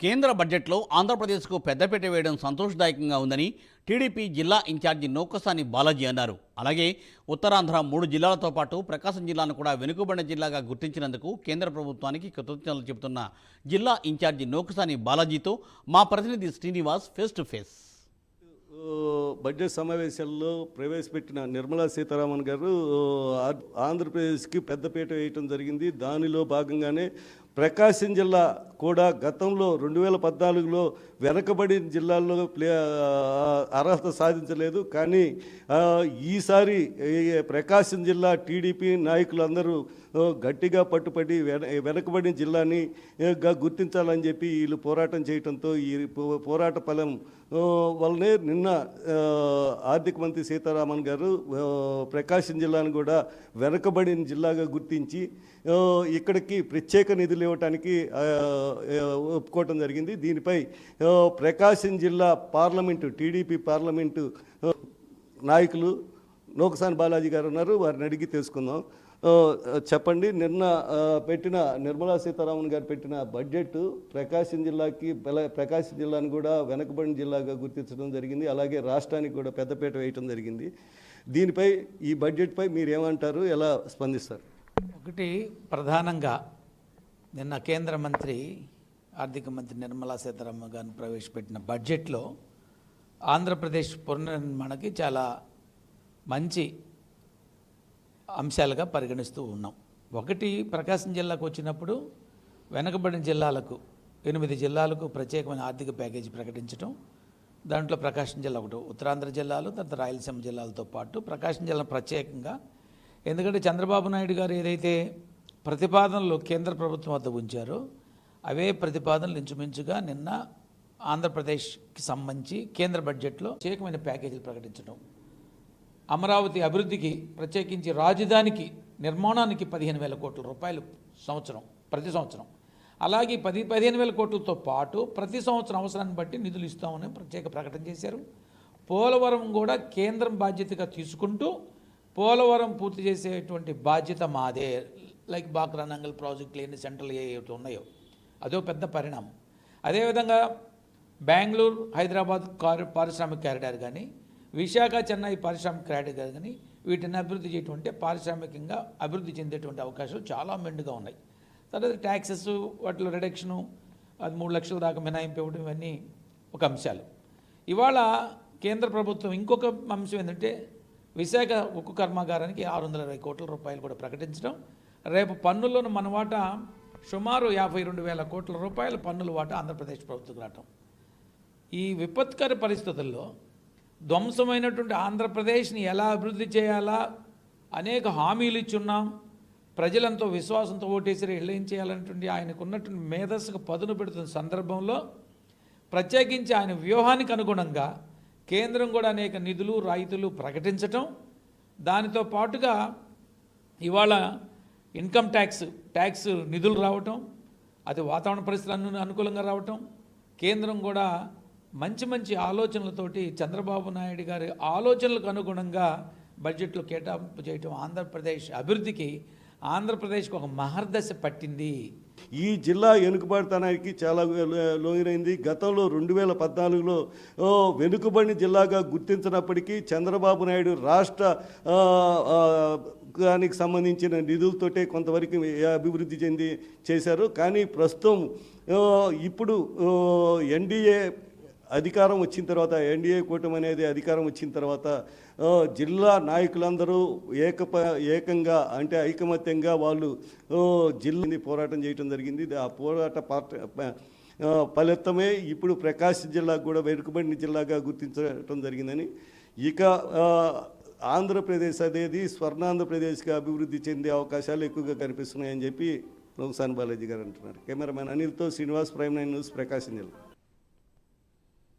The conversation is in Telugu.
కేంద్ర బడ్జెట్లో ఆంధ్రప్రదేశ్కు పెద్దపీట వేయడం సంతోషదాయకంగా ఉందని టీడీపీ జిల్లా ఇన్ఛార్జి నౌకసాని బాలాజీ అన్నారు. అలాగే ఉత్తరాంధ్ర మూడు జిల్లాలతో పాటు ప్రకాశం జిల్లాను కూడా వెనుకబడిన జిల్లాగా గుర్తించినందుకు కేంద్ర ప్రభుత్వానికి కృతజ్ఞతలు చెబుతున్న జిల్లా ఇన్ఛార్జి నౌకసాని బాలాజీతో మా ప్రతినిధి Srinivas face to face budget సమావేశాల్లో ప్రవేశపెట్టిన నిర్మలా సీతారామన్ గారు ఆంధ్రప్రదేశ్కి పెద్దపీట వేయటం జరిగింది. దానిలో భాగంగానే ప్రకాశం జిల్లా కూడా గతంలో రెండు వేల పద్నాలుగులో వెనకబడిన జిల్లాల్లో ప్లే అర్హత సాధించలేదు. కానీ ఈసారి ప్రకాశం జిల్లా టీడీపీ నాయకులందరూ గట్టిగా పట్టుపడి వెన వెనకబడిన జిల్లాని గుర్తించాలని చెప్పి వీళ్ళు పోరాటం చేయడంతో ఈ పో- పోరాట ఫలం వల్లనే నిన్న ఆర్థిక మంత్రి సీతారామన్ గారు ప్రకాశం జిల్లాను కూడా వెనకబడిన జిల్లాగా గుర్తించి ఇక్కడికి ప్రత్యేక నిధులు ఇవ్వటానికి ఒప్పుకోవటం జరిగింది. దీనిపై ప్రకాశం జిల్లా పార్లమెంటు టీడీపీ పార్లమెంటు నాయకులు నోకసాని బాలాజీ గారు ఉన్నారు. వారిని అడిగి తెలుసుకుందాం. చెప్పండి. నిన్న పెట్టిన నిర్మలా సీతారామన్ గారు పెట్టిన బడ్జెట్ ప్రకాశం జిల్లాకి ప్రకాశం జిల్లాను కూడా వెనకబడిన జిల్లాగా గుర్తించడం జరిగింది. అలాగే రాష్ట్రానికి కూడా పెద్దపీట వేయటం జరిగింది. దీనిపై ఈ బడ్జెట్పై మీరు ఏమంటారు ఎలా స్పందిస్తారు? ఒకటి ప్రధానంగా నిన్న కేంద్ర మంత్రి ఆర్థిక మంత్రి నిర్మలా సీతారామన్ గారిని ప్రవేశపెట్టిన బడ్జెట్లో ఆంధ్రప్రదేశ్ పునర్నిర్మాణకి చాలా మంచి అంశాలుగా పరిగణిస్తూ ఉన్నాం. ఒకటి ప్రకాశం జిల్లాకు వచ్చినప్పుడు వెనకబడిన జిల్లాలకు ఎనిమిది జిల్లాలకు ప్రత్యేకమైన ఆర్థిక ప్యాకేజీ ప్రకటించడం దాంట్లో ప్రకాశం జిల్లా ఒకటి ఉత్తరాంధ్ర జిల్లాలు తర్వాత రాయలసీమ జిల్లాలతో పాటు ప్రకాశం జిల్లా ప్రత్యేకంగా. ఎందుకంటే చంద్రబాబు నాయుడు గారు ఏదైతే ప్రతిపాదనలు కేంద్ర ప్రభుత్వం వద్ద ఉంచారు. అవే ప్రతిపాదనలు ఇంచుమించుగా నిన్న ఆంధ్రప్రదేశ్కి సంబంధించి కేంద్ర బడ్జెట్లో ప్రత్యేకమైన ప్యాకేజీలు ప్రకటించడం. అమరావతి అభివృద్ధికి ప్రత్యేకించి రాజధానికి నిర్మాణానికి పదిహేను వేల కోట్ల రూపాయలు సంవత్సరం ప్రతి సంవత్సరం. అలాగే పది పదిహేను వేల కోట్లతో పాటు ప్రతి సంవత్సరం అవసరాన్ని బట్టి నిధులు ఇస్తామని ప్రత్యేక ప్రకటన చేశారు. పోలవరం కూడా కేంద్రం బాధ్యతగా తీసుకుంటూ పోలవరం పూర్తి చేసేటువంటి బాధ్యత మాదే. లైక్ బాక్రానంగల్ ప్రాజెక్టులు ఎన్ని సెంట్రల్ ఏవైతే ఉన్నాయో అదో పెద్ద పరిణామం. అదేవిధంగా బెంగళూరు హైదరాబాద్ కార్ పారిశ్రామిక కారిడార్ కానీ విశాఖ చెన్నై పారిశ్రామిక కారిడార్ కానీ వీటిని అభివృద్ధి చేయటం అంటే పారిశ్రామికంగా అభివృద్ధి చెందేటువంటి అవకాశాలు చాలా మెండుగా ఉన్నాయి. తర్వాత ట్యాక్సెస్ వాటిలో రిడక్షను అది మూడు లక్షల దాకా మినహాయింపు ఇవ్వడం ఇవన్నీ ఒక అంశాలు. ఇవాళ కేంద్ర ప్రభుత్వం ఇంకొక అంశం ఏంటంటే విశాఖ ఉక్కు కర్మాగారానికి ఆరు వందల ఇరవై కోట్ల రూపాయలు కూడా ప్రకటించడం రేపు పన్నులను మన వాటా సుమారు యాభై రెండు వేల కోట్ల రూపాయల పన్నుల వాటా ఆంధ్రప్రదేశ్ ప్రభుత్వం రావటం. ఈ విపత్కర పరిస్థితుల్లో ధ్వంసమైనటువంటి ఆంధ్రప్రదేశ్ని ఎలా అభివృద్ధి చేయాలా? అనేక హామీలు ఇచ్చున్నాం. ప్రజలంతో విశ్వాసంతో ఓటేసి ఏం చేయాలనేటువంటి ఆయనకు ఉన్నటువంటి మేధస్సుకు పదును పెడుతున్న సందర్భంలో ప్రత్యేకించి ఆయన వ్యూహానికి అనుగుణంగా కేంద్రం కూడా అనేక నిధులు రాయితీలు ప్రకటించటం. దానితో పాటుగా ఇవాళ ఇన్కమ్ ట్యాక్స్ ట్యాక్స్ నిధులు రావటం అది వాతావరణ పరిస్థితులు అనుకూలంగా రావటం కేంద్రం కూడా మంచి మంచి ఆలోచనలతోటి చంద్రబాబు నాయుడు గారి ఆలోచనలకు అనుగుణంగా బడ్జెట్లో కేటాయింపు చేయటం ఆంధ్రప్రదేశ్ అభివృద్ధికి ఆంధ్రప్రదేశ్కి ఒక మహర్దశ పట్టింది. ఈ జిల్లా వెనుకబడితనానికి చాలా లోనైంది. గతంలో రెండు వేల పద్నాలుగులో వెనుకబడిన జిల్లాగా గుర్తించినప్పటికీ చంద్రబాబు నాయుడు రాష్ట్ర దానికి సంబంధించిన నిధులతోటే కొంతవరకు అభివృద్ధి చెంది చేశారు. కానీ ప్రస్తుతం ఇప్పుడు ఎన్డీఏ అధికారం వచ్చిన తర్వాత ఎన్డీఏ కూటమి అనేది అధికారం వచ్చిన తర్వాత జిల్లా నాయకులందరూ ఏకప ఏకంగా అంటే ఐకమత్యంగా వాళ్ళు జిల్లాని పోరాటం చేయటం జరిగింది. ఆ పోరాట పార్ట ఫలితమే ఇప్పుడు ప్రకాశం జిల్లాకు కూడా వెనుకబడిన జిల్లాగా గుర్తించడం జరిగిందని. ఇక ఆంధ్రప్రదేశ్ అనేది స్వర్ణాంధ్రప్రదేశ్గా అభివృద్ధి చెందే అవకాశాలు ఎక్కువగా కనిపిస్తున్నాయని చెప్పి నౌసాన్ బాలాజీ గారు అంటున్నారు. Cameraman అనిల్తో Srinivas prime nine news Prakasam జిల్లా.